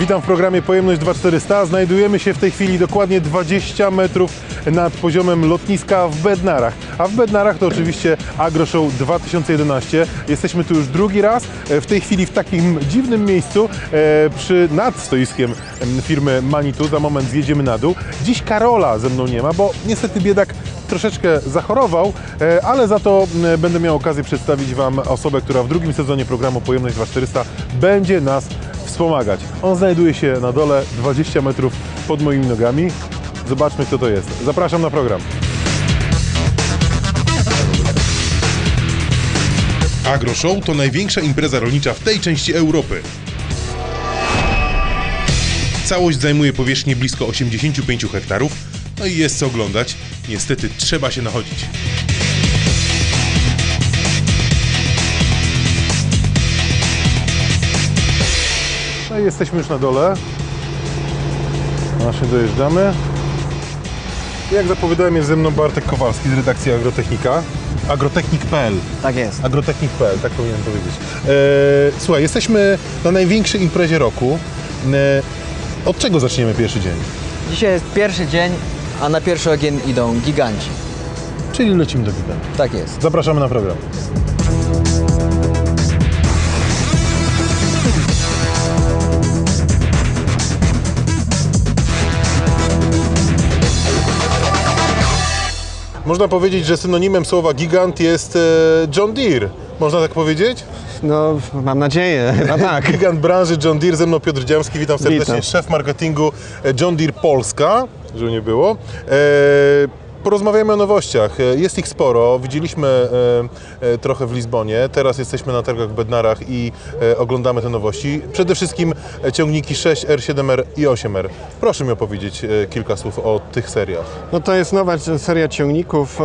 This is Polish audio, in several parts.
Witam w programie Pojemność 2400. Znajdujemy się w tej chwili dokładnie 20 metrów nad poziomem lotniska w Bednarach. A w Bednarach to oczywiście AgroShow 2011. Jesteśmy tu już drugi raz. E, W tej chwili w takim dziwnym miejscu e, przy nad stoiskiem em, firmy Manitu. Za moment zjedziemy na dół. Dziś Karola ze mną nie ma, bo niestety biedak troszeczkę zachorował, e, ale za to będę miał okazję przedstawić Wam osobę, która w drugim sezonie programu Pojemność 2400 będzie nas wspomagać. On znajduje się na dole 20 metrów pod moimi nogami. Zobaczmy kto to jest. Zapraszam na program. AgroShow to największa impreza rolnicza w tej części Europy. Całość zajmuje powierzchnię blisko 85 hektarów, no i jest co oglądać. Niestety trzeba się nachodzić. No i jesteśmy już na dole. Właśnie dojeżdżamy. Jak zapowiadałem, jest ze mną Bartek Kowalski z redakcji Agrotechnika. Agrotechnik.pl Tak jest. Agrotechnik.pl, tak powinienem powiedzieć. E, słuchaj, jesteśmy na największej imprezie roku. E, od czego zaczniemy pierwszy dzień? Dzisiaj jest pierwszy dzień, a na pierwszy ogień idą giganci. Czyli lecimy do gigantu. Tak jest. Zapraszamy na program. Można powiedzieć, że synonimem słowa gigant jest e, John Deere. Można tak powiedzieć? No, mam nadzieję, no tak. Gigant branży John Deere, ze mną Piotr Dziamski, witam serdecznie, Witam. szef marketingu e, John Deere Polska, żeby nie było. Porozmawiamy o nowościach, jest ich sporo, widzieliśmy e, e, trochę w Lizbonie, teraz jesteśmy na targach w Bednarach i e, oglądamy te nowości. Przede wszystkim ciągniki 6R, 7R i 8R. Proszę mi opowiedzieć kilka słów o tych seriach. No to jest nowa seria ciągników,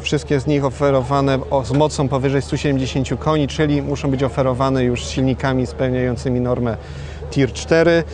wszystkie z nich oferowane z mocą powyżej 170 koni, czyli muszą być oferowane już silnikami spełniającymi normę Tier 4 e,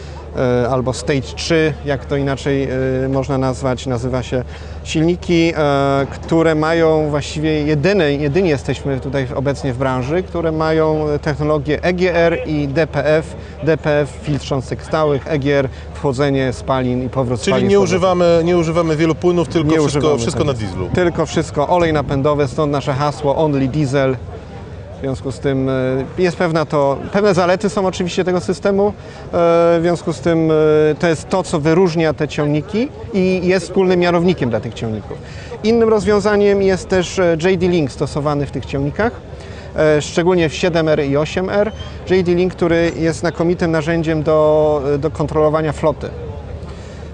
albo Stage 3, jak to inaczej e, można nazwać, nazywa się silniki, e, które mają właściwie jedyne, jedyni jesteśmy tutaj obecnie w branży, które mają technologię EGR i DPF, DPF filtr cząstek stałych, EGR wchłodzenie spalin i powrót Czyli spalin. nie z powrotem. używamy, nie używamy wielu płynów, tylko Nie wszystko, wszystko na dieslu. Tylko wszystko, olej napędowy, stąd nasze hasło Only Diesel. W związku z tym e, jest pewna to, pewne zalety są oczywiście tego systemu, e, w związku z tym e, to jest to, co wyróżnia te ciągniki i jest wspólnym mianownikiem dla tych ciągników. Innym rozwiązaniem jest też e, JD Link stosowany w tych ciągnikach, szczególnie w 7R i 8R. JD Link, który jest znakomitym narzędziem do, do kontrolowania floty.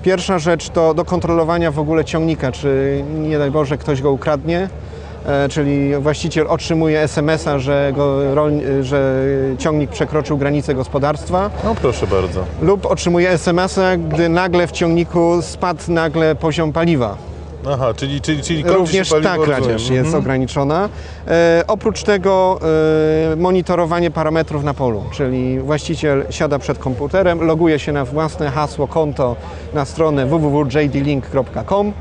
Pierwsza rzecz to do kontrolowania w ogóle ciągnika, czy nie daj Boże ktoś go ukradnie, czyli właściciel otrzymuje SMS-a, że, go, że ciągnik przekroczył granicę gospodarstwa No proszę bardzo. lub otrzymuje SMS-a, gdy nagle w ciągniku spadł nagle poziom paliwa. Aha, czyli, czyli, czyli Również ta kradzież jest Mhm. ograniczona. E, oprócz tego e, monitorowanie parametrów na polu, czyli właściciel siada przed komputerem, loguje się na własne hasło, konto na stronę www.jdlink.com,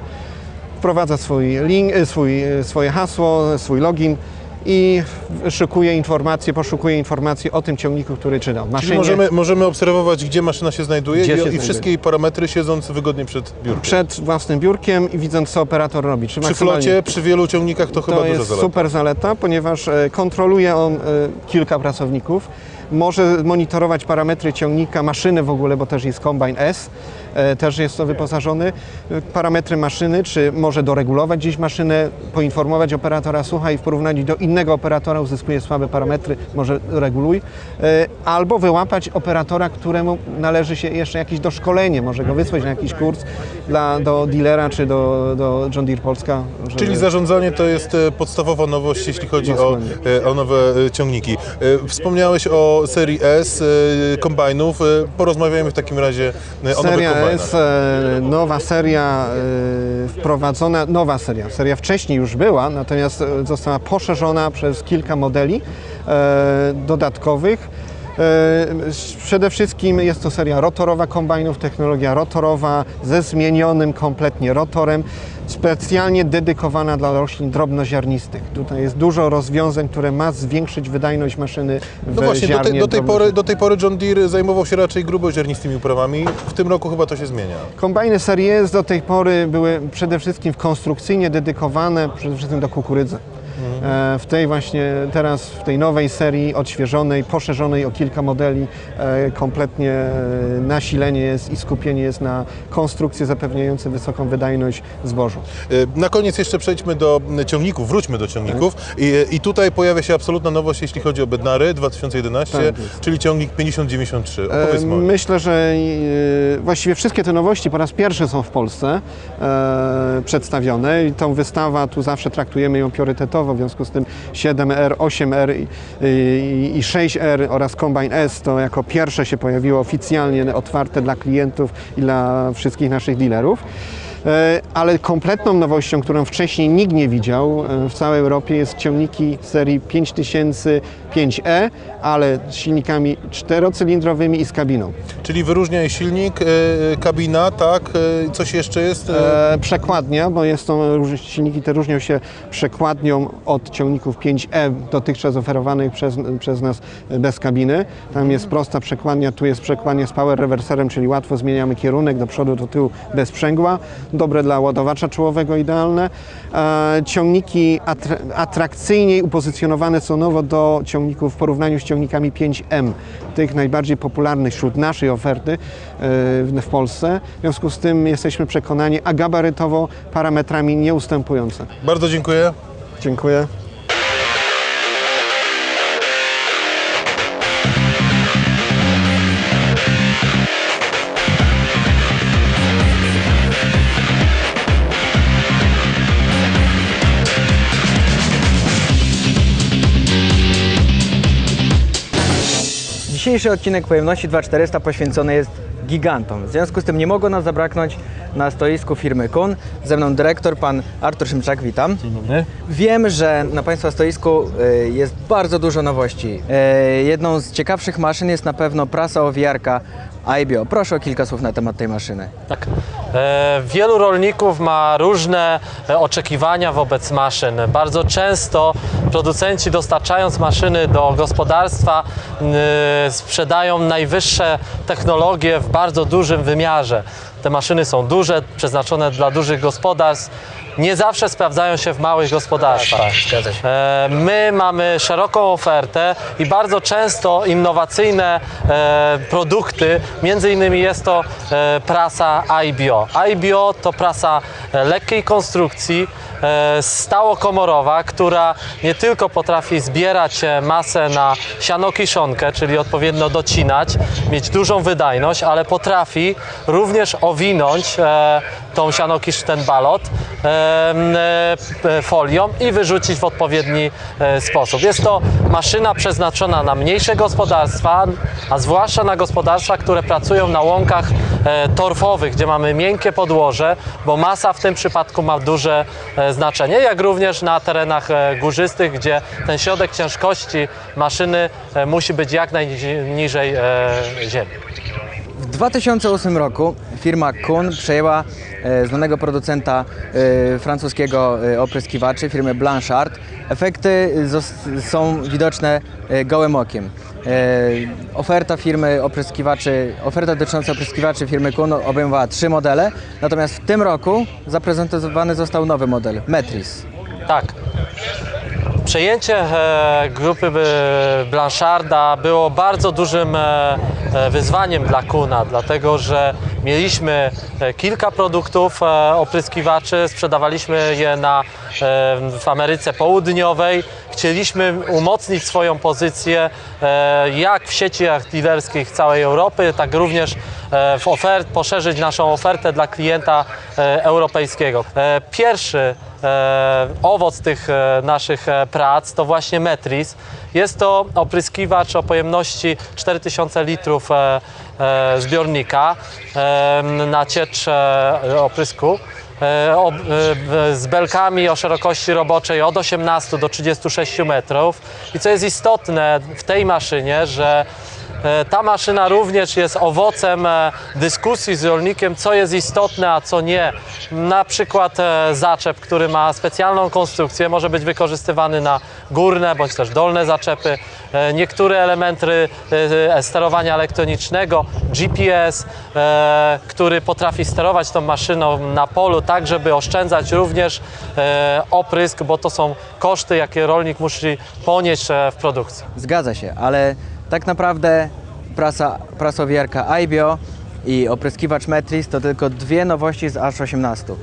wprowadza swój link, e, swój, e, swoje hasło, swój login i szukuje informacje, poszukuje informacji o tym ciągniku, który czytał. Czyli maszynie możemy, możemy obserwować, gdzie maszyna się znajduje Gdzie i, się i znajduje. wszystkie jej parametry siedząc wygodnie przed biurkiem. przed własnym biurkiem i widząc, co operator robi. Czy Przy flocie, przy wielu ciągnikach to, chyba To duża jest zaleta. super zaleta, ponieważ e, kontroluje on kilka pracowników. Może monitorować parametry ciągnika, maszyny w ogóle, bo też jest Combine S, też jest to wyposażony. E, Parametry maszyny, czy może doregulować gdzieś maszynę, poinformować operatora, słuchaj, w porównaniu do innego operatora uzyskuje słabe parametry, może reguluj. E, Albo wyłapać operatora, któremu należy się jeszcze jakieś doszkolenie, może go wysłać na jakiś kurs dla, do dealera, czy do, do John Deere Polska. żeby- Czyli zarządzanie to jest e, podstawowa nowość, jeśli chodzi o, e, o nowe e, ciągniki. E, Wspomniałeś o serii S e, kombajnów. E, Porozmawiajmy w takim razie e, o nowych Kombajnach. S, e, nowa seria e, wprowadzona, nowa seria, seria wcześniej już była, natomiast e, została poszerzona przez kilka modeli dodatkowych. Przede wszystkim jest to seria rotorowa kombajnów, technologia rotorowa ze zmienionym kompletnie rotorem, specjalnie dedykowana dla roślin drobnoziarnistych. Tutaj jest dużo rozwiązań, które ma zwiększyć wydajność maszyny w No właśnie, do tej, ziarnie do, tej pory, do tej pory John Deere zajmował się raczej gruboziarnistymi uprawami. W tym roku chyba to się zmienia. Kombajny serii S do tej pory były przede wszystkim konstrukcyjnie dedykowane przede wszystkim do kukurydzy. E, W tej właśnie teraz, w tej nowej serii odświeżonej, poszerzonej o kilka modeli, e, kompletnie e, nasilenie jest i skupienie jest na konstrukcje zapewniające wysoką wydajność zbożu. Na koniec jeszcze przejdźmy do ciągników, wróćmy do ciągników. I, I tutaj pojawia się absolutna nowość, jeśli chodzi o Bednary 2011, Tak czyli ciągnik 5093. E, Opowiedzmy o nim. Myślę, że właściwie wszystkie te nowości po raz pierwszy są w Polsce przedstawione i tą wystawę tu zawsze traktujemy ją priorytetowo, w związku z tym 7R, 8R i, i, i 6R oraz Combine S to jako pierwsze się pojawiło oficjalnie otwarte dla klientów i dla wszystkich naszych dealerów. E, Ale kompletną nowością, którą wcześniej nikt nie widział e, w całej Europie jest ciągniki serii 5005E, ale z silnikami czterocylindrowymi i z kabiną. Czyli wyróżnia je silnik, y, kabina, tak? Coś jeszcze jest? E, przekładnia, bo jest to, silniki te różnią się przekładnią od ciągników 5E dotychczas oferowanych przez, przez nas bez kabiny. Tam jest prosta przekładnia, tu jest przekładnia z power rewerserem, czyli łatwo zmieniamy kierunek do przodu, do tyłu bez sprzęgła. Dobre dla ładowacza czołowego, idealne. E, ciągniki atr- atrakcyjniej upozycjonowane są nowo do ciągników w porównaniu z ciągnikami 5M, tych najbardziej popularnych wśród naszej oferty e, w w Polsce. W związku z tym jesteśmy przekonani, a gabarytowo parametrami nie ustępujące. Bardzo dziękuję. Dziękuję. Dzisiejszy odcinek Pojemności 2400 poświęcony jest gigantom. W związku z tym nie mogło nas zabraknąć na stoisku firmy Kun. Ze mną dyrektor, pan Artur Szymczak, witam. Dzień dobry. Wiem, że na Państwa stoisku y, jest bardzo dużo nowości. Y, Jedną z ciekawszych maszyn jest na pewno prasa owijarka iBio. Proszę o kilka słów na temat tej maszyny. Tak. E, wielu rolników ma różne e, oczekiwania wobec maszyn. Bardzo często producenci dostarczając maszyny do gospodarstwa y, sprzedają najwyższe technologie w bardzo dużym wymiarze. Te maszyny są duże, przeznaczone dla dużych gospodarstw. Nie zawsze sprawdzają się w małych gospodarstwach. zgadza się. E, My mamy szeroką ofertę i bardzo często innowacyjne e, produkty, między innymi jest to e, prasa iBio. iBio to prasa lekkiej konstrukcji, stałokomorowa, która nie tylko potrafi zbierać masę na sianokiszonkę, czyli odpowiednio docinać, mieć dużą wydajność, ale potrafi również owinąć tą sianokisz, ten balot e, e, folią i wyrzucić w odpowiedni e, sposób. Jest to maszyna przeznaczona na mniejsze gospodarstwa, a zwłaszcza na gospodarstwa, które pracują na łąkach torfowych, gdzie mamy miękkie podłoże, bo masa w tym przypadku ma duże znaczenie, jak również na terenach górzystych, gdzie ten środek ciężkości maszyny musi być jak najniżej ziemi. W 2008 roku firma Kun przejęła e, znanego producenta e, francuskiego e, opryskiwaczy, firmy Blanchard. Efekty są widoczne gołym okiem. Oferta firmy opryskiwaczy, oferta dotycząca opryskiwaczy firmy Kun obejmowała trzy modele, natomiast w tym roku zaprezentowany został nowy model, Metris. Tak. Przejęcie grupy Blancharda było bardzo dużym wyzwaniem dla Kuna, dlatego że mieliśmy e, kilka produktów e, opryskiwaczy, sprzedawaliśmy je na, e, w Ameryce Południowej. Chcieliśmy umocnić swoją pozycję e, jak w sieciach dealerskich całej Europy, tak również e, w ofert, poszerzyć naszą ofertę dla klienta e, europejskiego. E, Pierwszy e, owoc tych e, naszych e, prac to właśnie Metris. Jest to opryskiwacz o pojemności 4000 litrów e, e, zbiornika e, na ciecz e, oprysku. E, e, z belkami o szerokości roboczej od 18 do 36 metrów. I co jest istotne w tej maszynie, że E, Ta maszyna również jest owocem e, dyskusji z rolnikiem, co jest istotne, a co nie. Na przykład e, zaczep, który ma specjalną konstrukcję, może być wykorzystywany na górne bądź też dolne zaczepy. E, Niektóre elementy e, sterowania elektronicznego, GPS, e, który potrafi sterować tą maszyną na polu, tak żeby oszczędzać również e, oprysk, bo to są koszty, jakie rolnik musi ponieść e, w produkcji. Zgadza się, ale tak naprawdę prasa, prasowiarka iBio i opryskiwacz Metris to tylko dwie nowości z aż 18.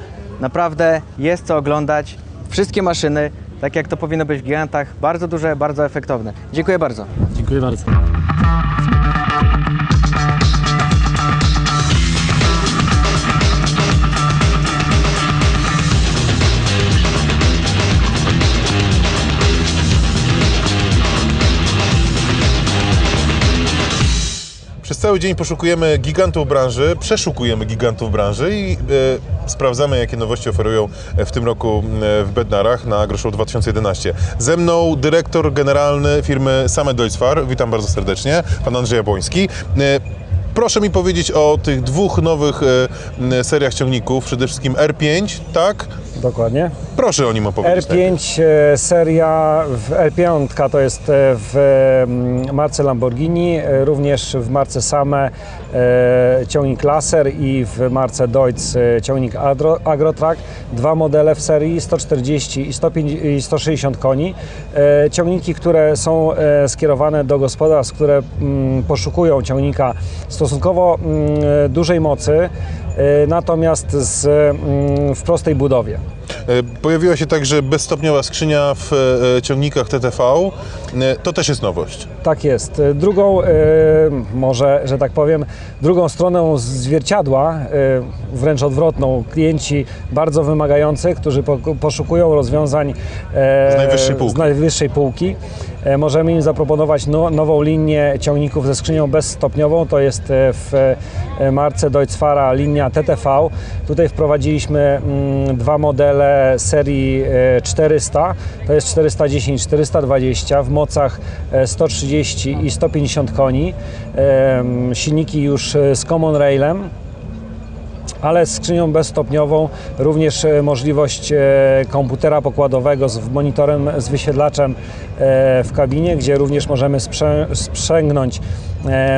Naprawdę jest co oglądać. Wszystkie maszyny, tak jak to powinno być w gigantach, bardzo duże, bardzo efektowne. Dziękuję bardzo. Dziękuję bardzo. Cały dzień poszukujemy gigantów branży, przeszukujemy gigantów branży i e, sprawdzamy, jakie nowości oferują w tym roku e, w Bednarach na AgroShow 2011. Ze mną dyrektor generalny firmy Same Deutschfar. Witam bardzo serdecznie, pan Andrzej Jabłoński. E, Proszę mi powiedzieć o tych dwóch nowych e, seriach ciągników, przede wszystkim R5, tak? Dokładnie. Proszę o nim opowiedzieć. R5 e, seria, w R5 to jest e, w mm, marce Lamborghini, e, również w marce Same ciągnik Laser i w marce Deutz ciągnik Agro, Agrotrack. Dwa modele w serii 140 i 150 i 160 koni. Ciągniki, które są skierowane do gospodarstw, które mm, poszukują ciągnika stosunkowo mm, dużej mocy, natomiast z, mm, w prostej budowie. E, Pojawiła się także bezstopniowa skrzynia w e, ciągnikach TTV. E, To też jest nowość. Tak jest. Drugą, e, może, że tak powiem, drugą stroną zwierciadła, e, wręcz odwrotną, klienci bardzo wymagający, którzy po, poszukują rozwiązań e, Z najwyższej półki. z najwyższej półki. E, Możemy im zaproponować no, nową linię ciągników ze skrzynią bezstopniową. To jest e, w e, marce Deutzfara linia TTV. Tutaj wprowadziliśmy mm, dwa modele serii e, 400. To jest 410, 420 w mocach e, 130 i 150 koni. Silniki już z Common Railem ale z skrzynią bezstopniową, również e, możliwość e, komputera pokładowego z monitorem, z wyświetlaczem e, w kabinie, gdzie również możemy sprze- sprzęgnąć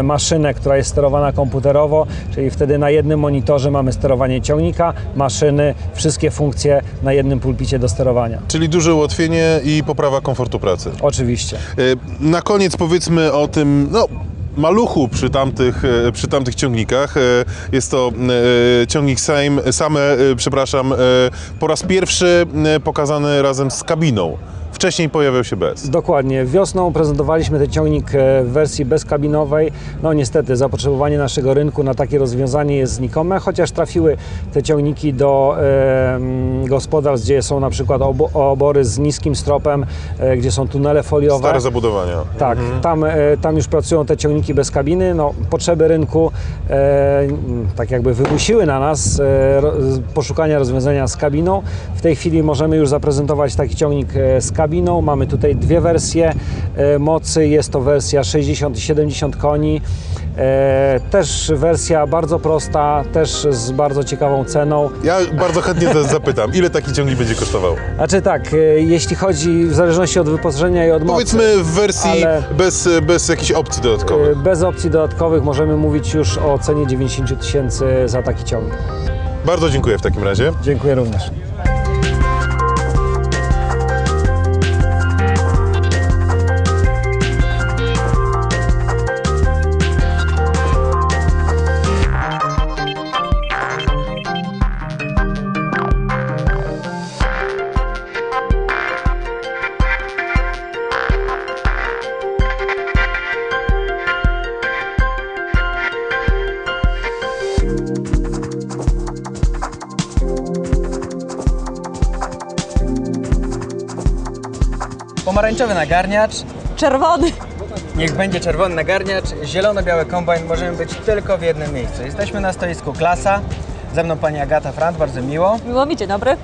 maszynę, która jest sterowana komputerowo, czyli wtedy na jednym monitorze mamy sterowanie ciągnika, maszyny, wszystkie funkcje na jednym pulpicie do sterowania. Czyli duże ułatwienie i poprawa komfortu pracy. Oczywiście. Na koniec powiedzmy o tym, no, maluchu przy tamtych, e, przy tamtych ciągnikach. E, Jest to e, ciągnik Same, same przepraszam, po raz pierwszy pokazany razem z kabiną. Wcześniej pojawiał się bez. Dokładnie. Wiosną prezentowaliśmy ten ciągnik e, w wersji bezkabinowej. No niestety zapotrzebowanie naszego rynku na takie rozwiązanie jest znikome, chociaż trafiły te ciągniki do e, gospodarstw, gdzie są na przykład obo, obory z niskim stropem, e, gdzie są tunele foliowe. Stare zabudowania. Tak, tam, e, tam już pracują te ciągniki bez kabiny. No, potrzeby rynku e, tak jakby wymusiły na nas e, poszukania rozwiązania z kabiną. W tej chwili możemy już zaprezentować taki ciągnik z kabiną. Mamy tutaj dwie wersje e, mocy. Jest to wersja 60 i 70 koni. E, też wersja bardzo prosta, też z bardzo ciekawą ceną. Ja bardzo chętnie za- zapytam, ile taki ciągnik będzie kosztował? Znaczy tak, e, jeśli chodzi w zależności od wyposażenia i od mocy. Powiedzmy w wersji bez, bez jakichś opcji dodatkowych. Bez opcji dodatkowych możemy mówić już o cenie 90 000 tysięcy za taki ciągnik. Bardzo dziękuję w takim razie. Dziękuję również. Pomarańczowy nagarniacz, Czerwony. niech będzie czerwony nagarniacz, zielono-biały kombajn, możemy być tylko w jednym miejscu. Jesteśmy na stoisku Klasa, ze mną pani Agata Frant, bardzo miło. Miło mi, dzień dobry.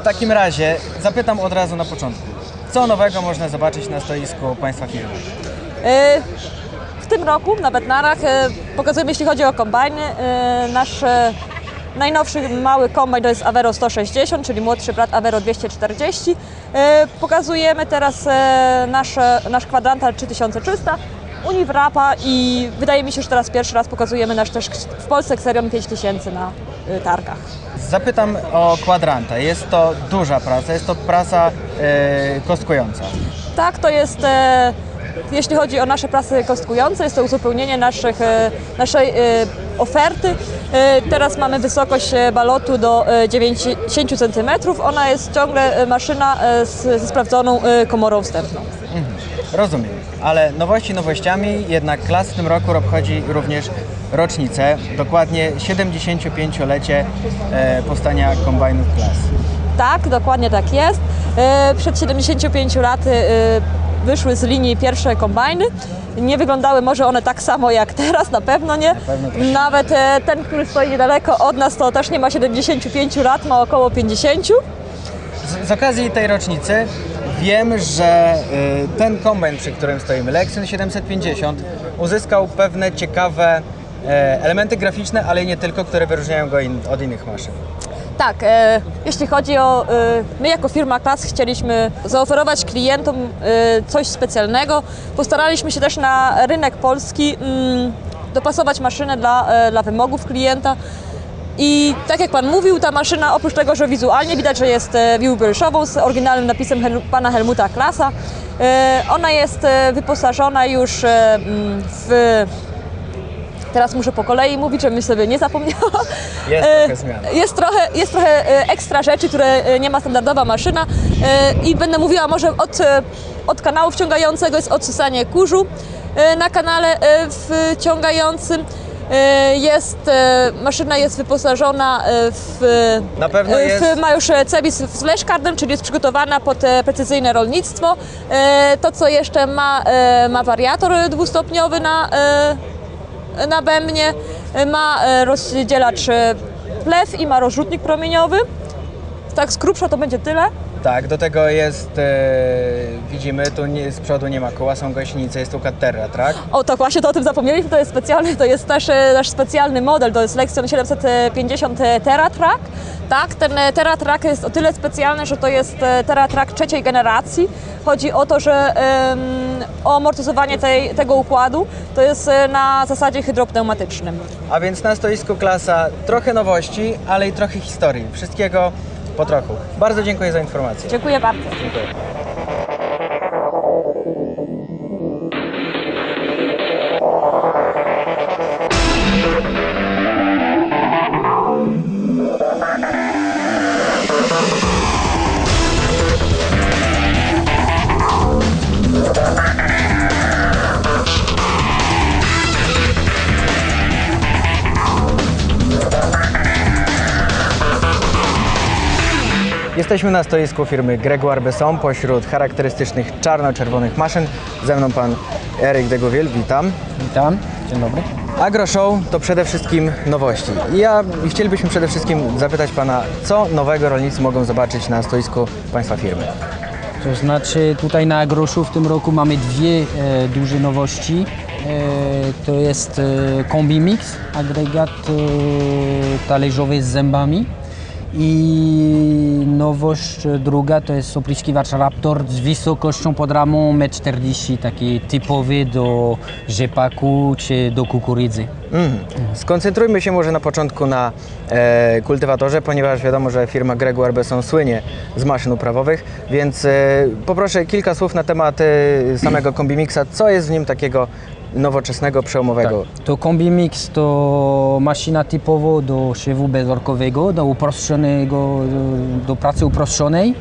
W takim razie zapytam od razu na początku. Co nowego można zobaczyć na stoisku Państwa firmy? E, w tym roku na Bednarach e, pokazujemy, jeśli chodzi o kombajny, e, nasz najnowszy mały kombajn to jest Avero 160, czyli młodszy brat Avero 240. E, Pokazujemy teraz e, nasz, nasz kwadrantal 3300. Uniwrapa i wydaje mi się, że teraz pierwszy raz pokazujemy nasz też w Polsce Xerion 5000 na y, targach. Zapytam o kwadranta. Jest to duża praca, jest to praca e, kostkująca. Tak, to jest, e, jeśli chodzi o nasze prasy kostkujące, jest to uzupełnienie naszych, e, naszej e, oferty. E, teraz mamy wysokość balotu do e, 90 cm. Ona jest ciągle maszyna ze sprawdzoną komorą wstępną. Rozumiem, ale nowości nowościami, jednak klas w tym roku obchodzi również rocznicę, dokładnie 75-lecie e, powstania kombajnów klas. Tak, dokładnie tak jest. Przed 75 laty wyszły z linii pierwsze kombajny. Nie wyglądały może one tak samo jak teraz, na pewno nie. pewno. Nawet e, ten, który stoi niedaleko od nas, to też nie ma 75 lat, ma około 50. Z, z okazji tej rocznicy wiem, że y, ten kombajn, przy którym stoimy, Lexion 750, uzyskał pewne ciekawe e, elementy graficzne, ale nie tylko, które wyróżniają go in, od innych maszyn. Tak, e, jeśli chodzi o. E, my jako firma Klas chcieliśmy zaoferować klientom e, coś specjalnego. Postaraliśmy się też na rynek polski mm, dopasować maszynę dla, e, dla wymogów klienta. I tak jak Pan mówił, ta maszyna oprócz tego, że wizualnie widać, że jest e, wiłbryszową z oryginalnym napisem Hel- Pana Helmuta Klasa, e, ona jest e, wyposażona już e, mm, w Teraz muszę po kolei mówić, żebym sobie nie zapomniała. Jest E, trochę zmian. Jest trochę, jest trochę e, ekstra rzeczy, które e, nie ma standardowa maszyna i będę mówiła może od, od kanału wciągającego jest odsysanie kurzu na kanale wciągającym. Jest, maszyna jest wyposażona w, Na pewno jest- w ma już Cebis z flashcardem, czyli jest przygotowana pod precyzyjne rolnictwo. To, co jeszcze ma, ma wariator dwustopniowy na, na bębnie, e, ma e, rozdzielacz e, plew i ma rozrzutnik promieniowy. Tak z grubsza to będzie tyle. Tak, do tego jest, e, widzimy, tu nie, z przodu nie ma koła, są gąsienice, jest tu Caterra, tak? O, tak właśnie to o tym zapomnieliśmy, to jest specjalny, to jest nasz, nasz specjalny model, to jest Lexion 750 TerraTrack. Tak, ten e, TerraTrack jest o tyle specjalny, że to jest e, TerraTrack trzeciej generacji. Chodzi o to, że o amortyzowanie tej, tego układu to jest e, na zasadzie hydropneumatycznym. A więc na stoisku klasa trochę nowości, ale i trochę historii. Wszystkiego po trochu. Bardzo dziękuję za informację. Dziękuję bardzo. Jesteśmy na stoisku firmy Gregoire Besson pośród charakterystycznych czarno-czerwonych maszyn. Ze mną pan Eryk Degowiel, witam. Witam, dzień dobry. AgroShow to przede wszystkim nowości. Ja chcielibyśmy przede wszystkim zapytać pana, co nowego rolnicy mogą zobaczyć na stoisku państwa firmy. To znaczy tutaj na Agroszu w tym roku mamy dwie e, duże nowości. E, to jest e, Kombi Mix, agregat e, talerzowy z zębami. I nowość druga to jest opryskiwacz Raptor z wysokością pod ramą 1,40 m, taki typowy do rzepaku czy do kukurydzy. Mhm. Skoncentrujmy się może na początku na e, kultywatorze, ponieważ wiadomo, że firma Gregoire Besson słynie z maszyn uprawowych, więc e, poproszę kilka słów na temat e, samego Kombimixa. Co jest w nim takiego nowoczesnego, przełomowego? To Kombi Mix to maszyna typowo do siewu bezorkowego, do uproszczonego, do pracy uproszczonej.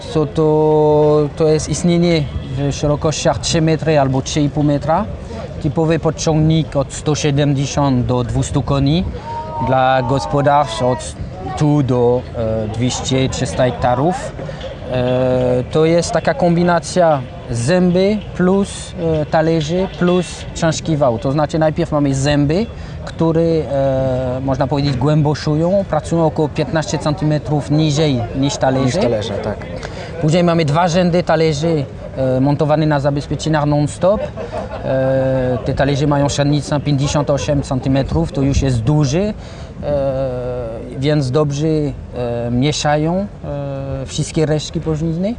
So to, to jest istnienie w szerokościach 3 metry albo 3,5 metra. Typowy podciągnik od 170 do 200 koni dla gospodarstw od 100 do e, 200-300 hektarów. E, To jest taka kombinacja zęby plus e, talerzy plus książki wał. To znaczy najpierw mamy zęby, które można powiedzieć głęboszują, pracują około 15 cm niżej niż talerze. Niż talerze, tak. Później mamy dwa rzędy talerzy e, montowane na zabezpieczeniach non-stop. Te talerze mają średnicę 58 cm, to już jest duży, więc dobrze mieszają wszystkie resztki pożnizny.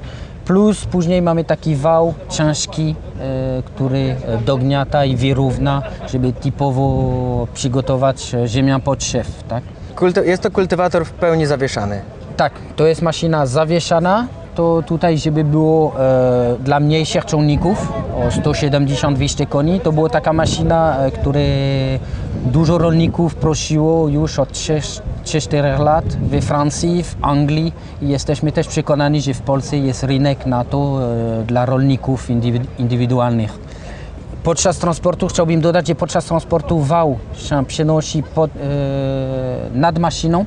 Plus później mamy taki wał ciężki, e, który dogniata i wyrówna, żeby typowo przygotować e, ziemię pod szew. Tak? Jest to kultywator w pełni zawieszany. Tak, to jest maszyna zawieszana. To tutaj, żeby było e, dla mniejszych ciągników o 170-200 koni, to była taka maszyna, e, które dużo rolników prosiło już od 3-4 lat we Francji, w Anglii jesteśmy też przekonani, że w Polsce jest rynek na to e, dla rolników indywi- indywidualnych. Podczas transportu chciałbym dodać, że podczas transportu wał się przenosi pod, e, nad maszyną,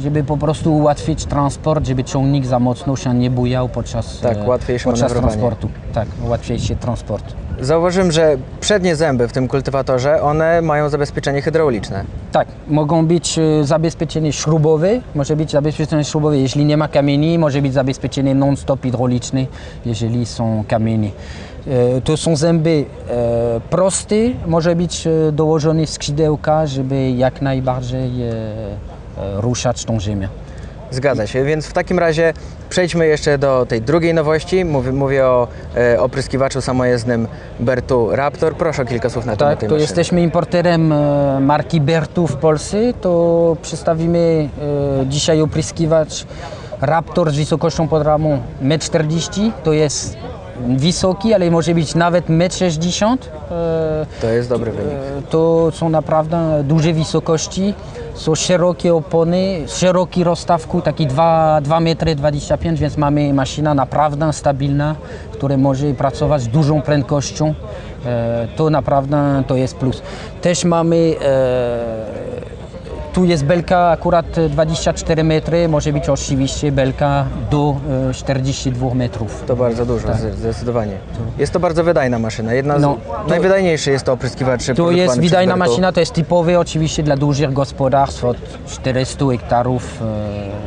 żeby po prostu ułatwić transport, żeby ciągnik za mocno się nie bujał podczas, Tak, e, podczas transportu. Tak, łatwiejszy transport. Zauważyłem, że przednie zęby w tym kultywatorze, one mają zabezpieczenie hydrauliczne. Tak, mogą być e, zabezpieczenie śrubowe, może być zabezpieczenie śrubowe, jeśli nie ma kamieni, może być zabezpieczenie non-stop hydrauliczne, jeżeli są kamienie. E, To są zęby proste, może być dołożone skrzydełka, żeby jak najbardziej ruszać tą ziemię. Zgadza się, więc w takim razie przejdźmy jeszcze do tej drugiej nowości. Mówię, mówię o e, opryskiwaczu samojezdnym Bertu Raptor. Proszę o kilka słów na temat Tak, tej to maszyny. jesteśmy importerem e, marki Bertu w Polsce. To przedstawimy e, dzisiaj opryskiwacz Raptor z wysokością pod ramą 1,40 m. To jest wysoki, ale może być nawet 1,60 m. E, To jest dobry wynik. e, To są naprawdę duże wysokości. Są szerokie opony, szeroki rozstawku, taki 2, 2 metry 25, więc mamy maszyna naprawdę stabilna, która może pracować z dużą prędkością. E, To naprawdę to jest plus. Też mamy tu jest belka akurat 24 metry, może być oczywiście belka do e, 42 metrów. To bardzo dużo, zde- zdecydowanie. Jest to bardzo wydajna maszyna. Jedna z Tak. No, najwydajniejszych jest to opryskiwacz To jest wydajna maszyna, to jest typowy oczywiście dla dużych gospodarstw od 400 hektarów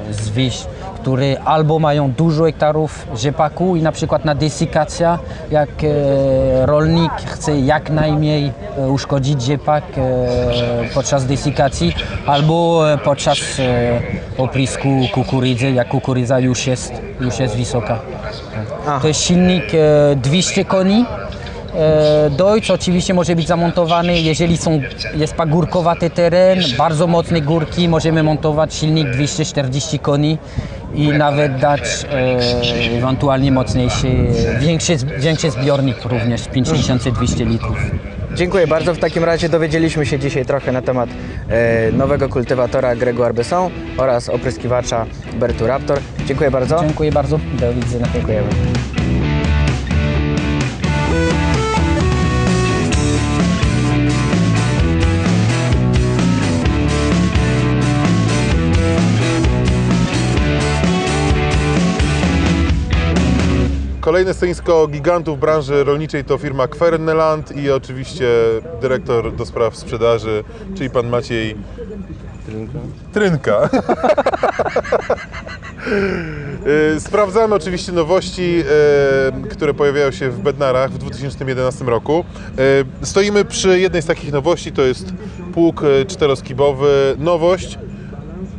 e, zwyż, które albo mają dużo hektarów rzepaku i na przykład na desykacja, jak e, rolnik chce jak najmniej e, uszkodzić rzepak e, podczas desykacji, albo podczas oprysku kukurydzy, jak kukurydza już jest, już jest wysoka. To jest silnik e, 200 koni. Deutz oczywiście może być zamontowany, jeżeli są, jest pagórkowaty teren, bardzo mocne górki, możemy montować silnik 240 koni i nawet dać e, ewentualnie mocniejszy, większy, większy zbiornik również, 5200 litrów. Dziękuję bardzo. W takim razie dowiedzieliśmy się dzisiaj trochę na temat e, nowego kultywatora Gregoire Besson oraz opryskiwacza Bertu Raptor. Dziękuję bardzo. Dziękuję bardzo, do widzenia. Dziękujemy. Kolejne stoisko gigantów branży rolniczej to firma Kwerneland i oczywiście dyrektor do spraw sprzedaży, czyli pan Maciej Trynka. Trynka. Y, Sprawdzamy oczywiście nowości, y, które pojawiają się w Bednarach w 2011 roku. Y, Stoimy przy jednej z takich nowości, to jest pług czteroskibowy. Nowość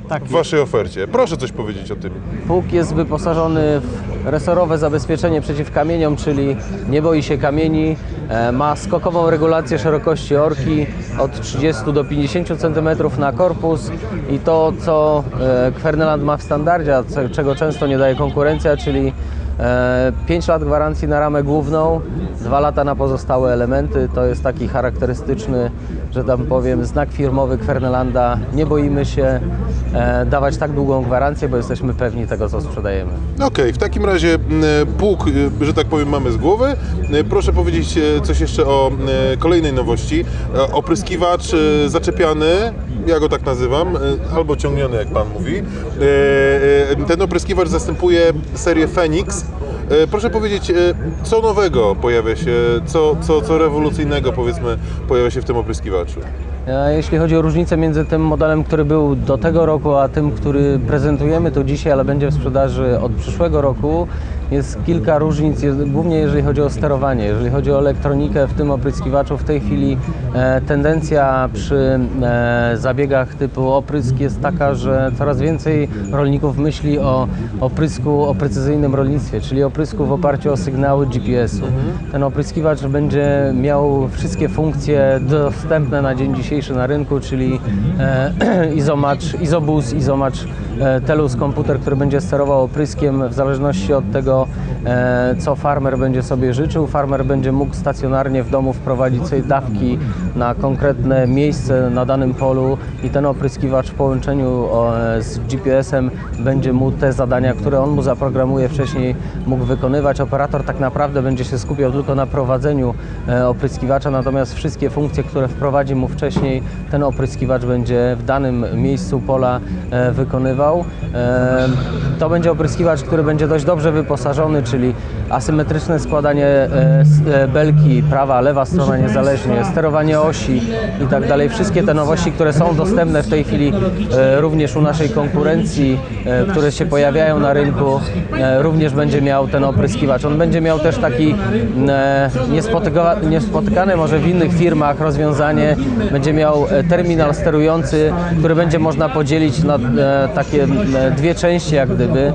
Tak, w Waszej ofercie. Proszę coś powiedzieć o tym. Pług jest wyposażony w resorowe zabezpieczenie przeciw kamieniom, czyli nie boi się kamieni, e, ma skokową regulację szerokości orki od 30 do 50 cm na korpus i to, co e, Kwerneland ma w standardzie, czego często nie daje konkurencja, czyli 5 lat gwarancji na ramę główną, 2 lata na pozostałe elementy. To jest taki charakterystyczny, że tam powiem, znak firmowy Kwernelanda. Nie boimy się e, dawać tak długą gwarancję, bo jesteśmy pewni tego, co sprzedajemy. Okej, w takim razie pług, y, że tak powiem, mamy z głowy. Y, Proszę powiedzieć y, coś jeszcze o kolejnej nowości. E, Opryskiwacz zaczepiany, ja go tak nazywam, albo ciągniony, jak Pan mówi. Ten opryskiwacz zastępuje serię Phoenix. Y, Proszę powiedzieć, y, co nowego pojawia się, co, co, co rewolucyjnego, powiedzmy, pojawia się w tym opryskiwaczu? E, Jeśli chodzi o różnicę między tym modelem, który był do tego roku, a tym, który prezentujemy tu dzisiaj, ale będzie w sprzedaży od przyszłego roku, jest kilka różnic, je- głównie jeżeli chodzi o sterowanie, jeżeli chodzi o elektronikę w tym opryskiwaczu. W tej chwili e, tendencja przy e, zabiegach typu oprysk jest taka, że coraz więcej rolników myśli o oprysku, o precyzyjnym rolnictwie, czyli oprysku w oparciu o sygnały GPS-u. Ten opryskiwacz będzie miał wszystkie funkcje dostępne na dzień dzisiejszy na rynku, czyli e, izomacz, izobus, izomacz telus komputer, który będzie sterował opryskiem w zależności od tego, e, co farmer będzie sobie życzył. Farmer będzie mógł stacjonarnie w domu wprowadzić sobie dawki na konkretne miejsce na danym polu i ten opryskiwacz w połączeniu z GPS-em będzie mu te zadania, które on mu zaprogramuje wcześniej, mógł wykonywać. Operator tak naprawdę będzie się skupiał tylko na prowadzeniu e, opryskiwacza, natomiast wszystkie funkcje, które wprowadzi mu wcześniej, ten opryskiwacz będzie w danym miejscu pola e, wykonywał. E, To będzie opryskiwacz, który będzie dość dobrze wyposażony, czyli asymetryczne składanie e, e, belki, prawa, lewa strona niezależnie, sterowanie osi i tak dalej. Wszystkie te nowości, które są dostępne w tej chwili e, również u naszej konkurencji, które się pojawiają na rynku, również będzie miał ten opryskiwacz. On będzie miał też taki niespotyka- niespotykane może w innych firmach rozwiązanie, będzie miał terminal sterujący, który będzie można podzielić na takie dwie części jak gdyby,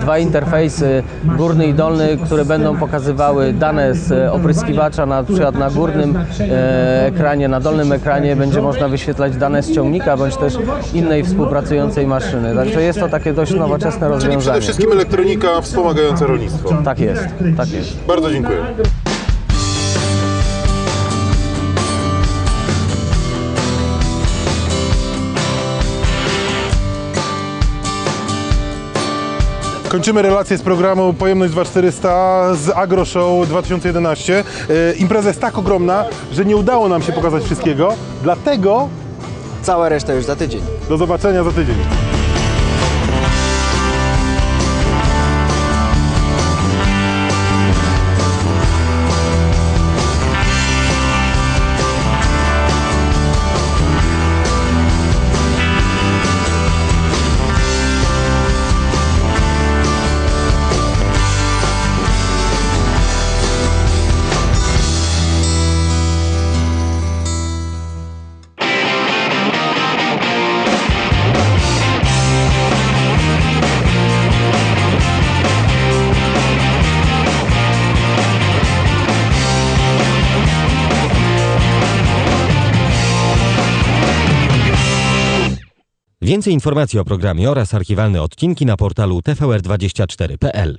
dwa interfejsy, górny i dolny, które będą pokazywały dane z e, opryskiwacza, na przykład na górnym e, ekranie, na dolnym ekranie będzie można wyświetlać dane z ciągnika bądź też innej współpracującej maszyny. Także jest to takie dość nowoczesne Czyli przede rozwiązanie. wszystkim elektronika wspomagająca rolnictwo. Tak jest, tak jest. Bardzo dziękuję. Kończymy relację z programu Pojemność 2400 z Agro Show 2011. E, Impreza jest tak ogromna, że nie udało nam się pokazać wszystkiego, dlatego Cała reszta już za tydzień. do zobaczenia za tydzień. Więcej informacji o programie oraz archiwalne odcinki na portalu tvr24.pl.